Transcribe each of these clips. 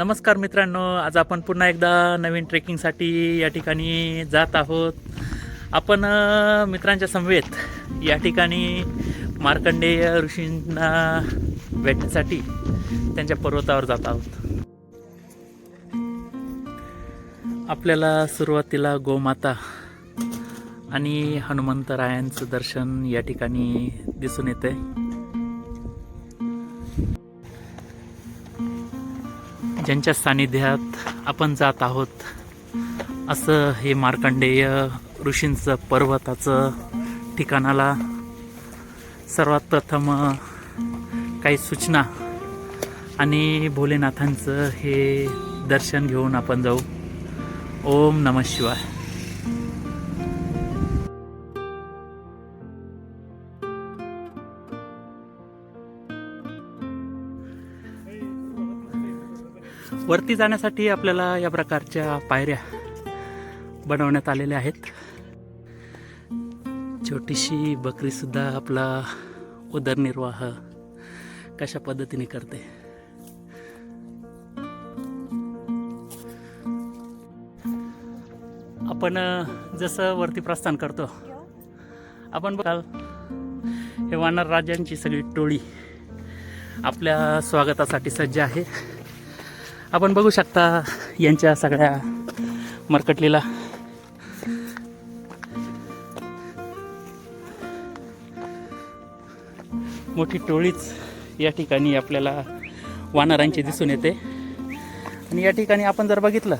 नमस्कार मित्रांनो आज आपण पुन्हा एकदा नवीन ट्रेकिंगसाठी या ठिकाणी जात आहोत. आपण मित्रांच्या समवेत या ठिकाणी मार्कंडेय ऋषींना भेटण्यासाठी त्यांच्या पर्वतावर जात आहोत. आपल्याला सुरुवातीला गोमाता आणि हनुमंतरायांचं दर्शन या ठिकाणी दिसून येते ज्यांच्या सानिध्यात आपण जात आहोत असं हे मार्कंडेय ऋषींचं पर्वताचं ठिकाणाला सर्वात प्रथम काही सूचना आणि भोलेनाथांचं हे दर्शन घेऊन आपण जाऊ. ओम नम शिवाय. वरती जाण्यासाठी आपल्याला या प्रकारच्या पायऱ्या बनवण्यात आलेल्या आहेत. छोटीशी बकरीसुद्धा आपला उदरनिर्वाह कशा पद्धतीने करते? आपण जसं वरती प्रस्थान करतो आपण बघाल हे वानर राजांची सगळी टोळी आपल्या स्वागतासाठी सज्ज आहे. आपण बघू शकता यांच्या सगळ्या मरकटलेला. मोठी टोळीच या ठिकाणी आपल्याला वानरांची दिसून येते. आणि या ठिकाणी आपण जर बघितलं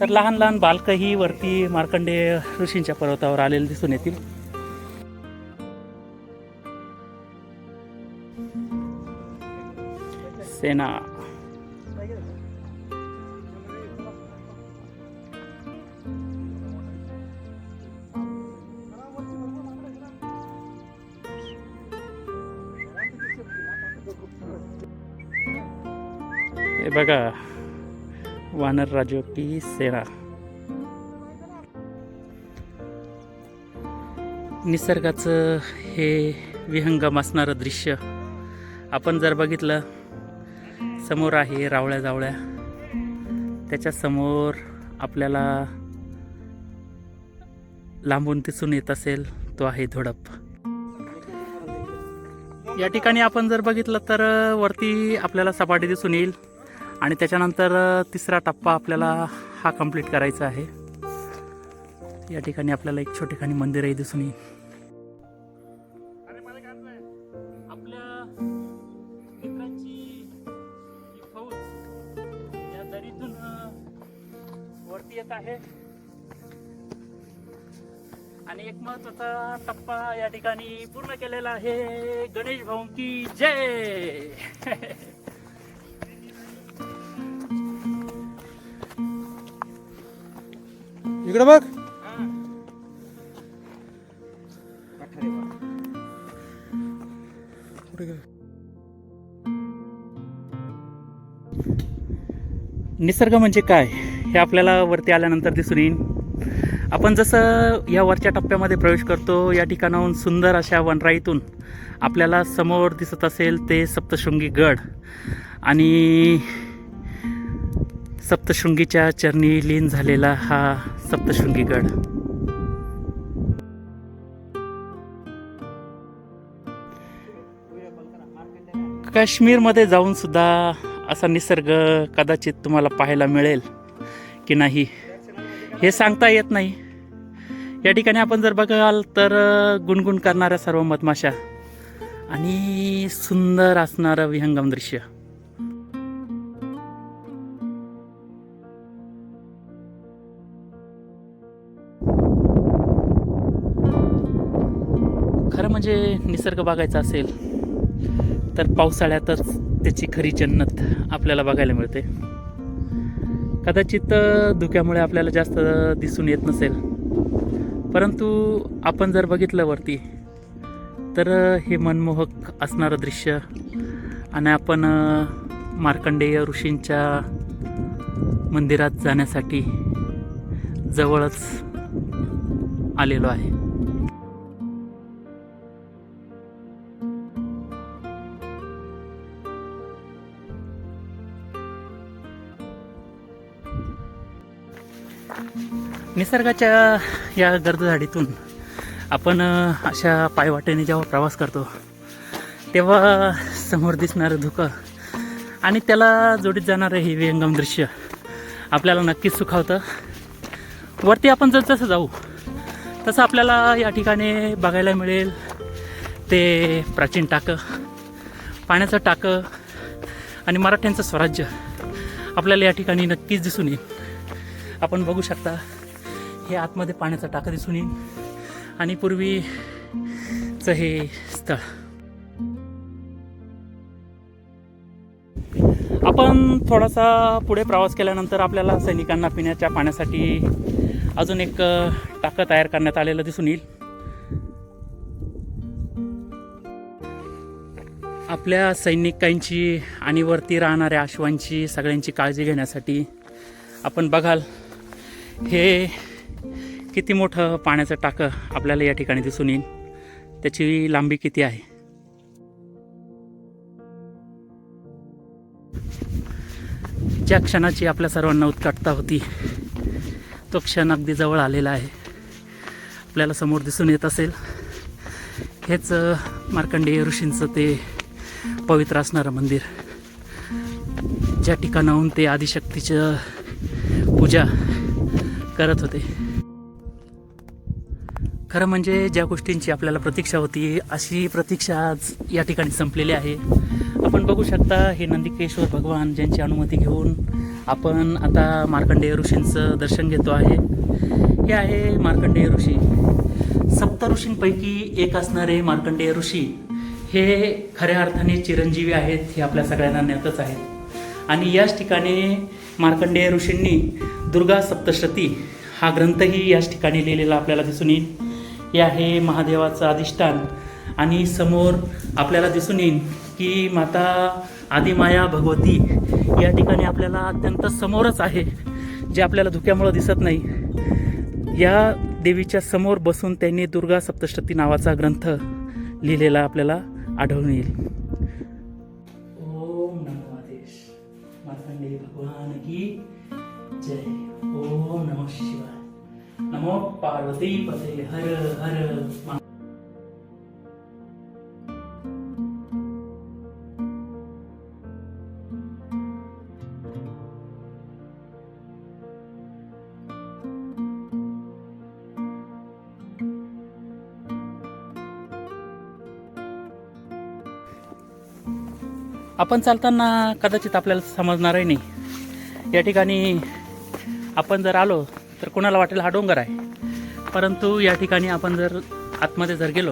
तर लहान लहान बालकही वरती मार्कंडेय ऋषींच्या पर्वतावर आलेले दिसून येतील. सेना. हे बघा वानर राजोकी सेना. निसर्गाचं हे विहंगम असणारं दृश्य आपण जर बघितलं समोर आहे रावळ्या जावळ्या. त्याच्यासमोर आपल्याला लांबून दिसून येत असेल तो आहे धोडप. या ठिकाणी आपण जर बघितलं तर वरती आपल्याला सपाटी दिसून येईल. आणि त्याच्यानंतर तिसरा टप्पा आपल्याला हा कंप्लीट करायचा आहे. या ठिकाणी आपल्याला एक छोटेखानी मंदिरही दिसून येईल. दरीतून वरती येत आहे. आणि एक महत्त्वाचा टप्पा या ठिकाणी पूर्ण केलेला आहे. गणेश भाऊंकी जय! इकडे बघ. निसर्ग म्हणजे काय हे आपल्याला वरती आल्यानंतर दिसून येईल आपण जसं या वरच्या टप्प्यामध्ये प्रवेश करतो या ठिकाणाहून सुंदर अशा वनराईतून आपल्याला समोर दिसत असेल ते सप्तशृंगी गड. आणि सप्तशृंगीच्या चरणी लीन झालेला हा सप्तशृंगी गड काश्मीरमध्ये जाऊन सुद्धा असा निसर्ग कदाचित तुम्हाला पाहायला मिळेल की नाही हे सांगता येत नाही. या ठिकाणी आपण जर बघाल तर गुणगुण करणाऱ्या सर्व मधमाशा आणि सुंदर असणारं विहंगम दृश्य. म्हणजे निसर्ग बघायचा असेल तर पावसाळ्यातच त्याची खरी जन्नत आपल्याला बघायला मिळते. कदाचित धुक्यामुळे आपल्याला जास्त दिसून येत नसेल. परंतु आपण जर बघितलं वरती तर हे मनमोहक असणारं दृश्य आणि आपण मार्कंडेय ऋषींच्या मंदिरात जाण्यासाठी जवळच आलेलो आहे. निसर्गाच्या या गर्दझाडीतून आपण अशा पायवाटेने जेव्हा प्रवास करतो तेव्हा समोर दिसणारं धुकं आणि त्याला जोडीत जाणारं हे विहंगम दृश्य आपल्याला नक्कीच सुखावतं. वरती आपण जर जसं जाऊ तसं आपल्याला या ठिकाणी बघायला मिळेल ते प्राचीन टाकं पाण्याचं टाकं आणि मराठ्यांचं स्वराज्य आपल्याला या ठिकाणी नक्कीच दिसून येईल. आपण बघू शकता हे आतमध्ये पाण्याचा टाका दिसून येईल. आणि पूर्वीचं हे स्थळ. आपण थोडासा पुढे प्रवास केल्यानंतर आपल्याला सैनिकांना पिण्याच्या पाण्यासाठी अजून एक टाकं तयार करण्यात आलेलं दिसून येईल. आपल्या सैनिकांची आणि वरती राहणाऱ्या अश्वांची सगळ्यांची काळजी घेण्यासाठी आपण बघाल हे किती मोठं पाण्याचं टाकं आपल्याला या ठिकाणी दिसून येईल? त्याची लांबी किती आहे? ज्या क्षणाची आपल्या सर्वांना उत्कटता होती तो क्षण अगदी जवळ आलेला आहे. आपल्याला समोर दिसून येत असेल. हेच मार्कंडेय ऋषींचं ते पवित्र असणारं मंदिर. ज्या ठिकाणाहून ते आदिशक्तीचं पूजा करत होते. खरं म्हणजे ज्या गोष्टींची आपल्याला प्रतीक्षा होती अशी प्रतीक्षा आज या ठिकाणी संपलेली आहे. आपण बघू शकता हे नंदिकेश्वर भगवान ज्यांची अनुमती घेऊन आपण आता मार्कंडेय ऋषींचं दर्शन घेतो आहे. हे आहे मार्कंडेय ऋषी. सप्त ऋषींपैकी एक असणारे मार्कंडेय ऋषी हे खऱ्या अर्थाने चिरंजीवी आहेत हे आपल्या सगळ्यांना ज्ञातच आहे. आणि याच ठिकाणी मार्कंडेय ऋषींनी दुर्गा सप्तशती हा ग्रंथही याच ठिकाणी लिहिलेला आपल्याला दिसून येईल. हे आहे महादेवाचं अधिष्ठान. आणि समोर आपल्याला दिसून येईल की माता आदिमाया भगवती या ठिकाणी आपल्याला अत्यंत समोरच आहे जे आपल्याला धुक्यामुळं दिसत नाही. या देवीच्या समोर बसून त्यांनी दुर्गा सप्तशती नावाचा ग्रंथ लिहिलेला आपल्याला आढळून येईल. नमो पार्वती हर हर आपण चालताना कदाचित आपल्याला समजणारही नाही. या ठिकाणी आपण जर आलो तर कोणाला वाटेल हा डोंगर आहे. परंतु या ठिकाणी आपण जर आतमध्ये जर गेलो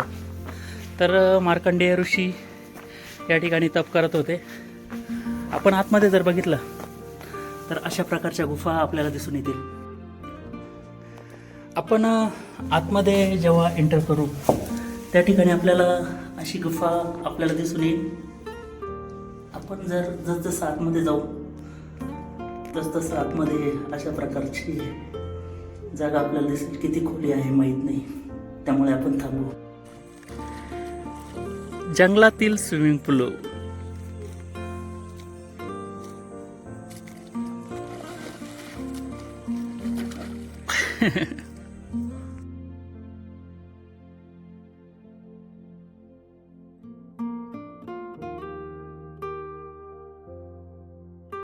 तर मार्कंडेय ऋषी या ठिकाणी तप करत होते. आपण आतमध्ये जर बघितलं तर अशा प्रकारच्या गुफा आपल्याला दिसून येतील. आपण आतमध्ये जेव्हा एंटर करू त्या ठिकाणी आपल्याला अशी गुफा आपल्याला दिसून येईल. आपण जर जसजसं आतमध्ये जाऊ तसतसं आतमध्ये अशा प्रकारची जागा आपल्याला दिसेल. किती खोली आहे माहीत नाही. त्यामुळे आपण थांबू. जंगलातील स्विमिंग पूल.